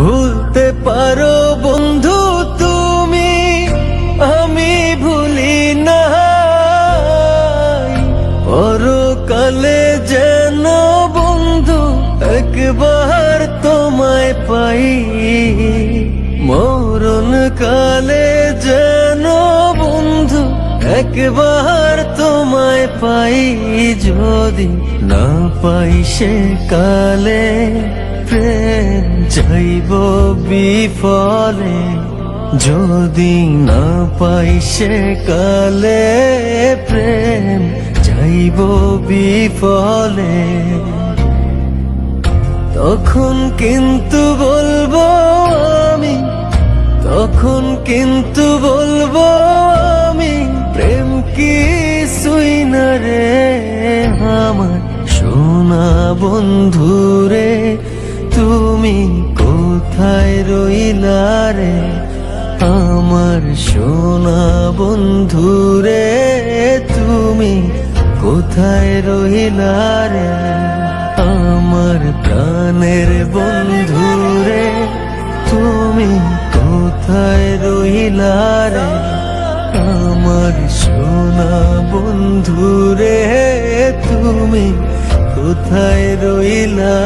ভুলতে পারো বন্ধু তুমি, আমি ভুলি না পরকালে যেন বন্ধু একবার তোমায় পাই। মরণ কালে যেন বন্ধু একবার তোমায় পাই। যদি না পাই সে কালে যাইব বিফলে যদি না পাই সে কালে প্রেম। যাইব বিফলে তখন কিন্তু বলব আমি, তখন কিন্তু বলব আমি, প্রেম কি সুই না রে আমার? সোনা বন্ধু রে তুমি কোথায় রইলা রে? আমার সোনা বন্ধু রে, তুমি কোথায় রইলা রে? আমার প্রাণের বন্ধু রে, তুমি কোথায় রইলা রে? আমার সোনা বন্ধু রে, তুমি কোথায় রইলা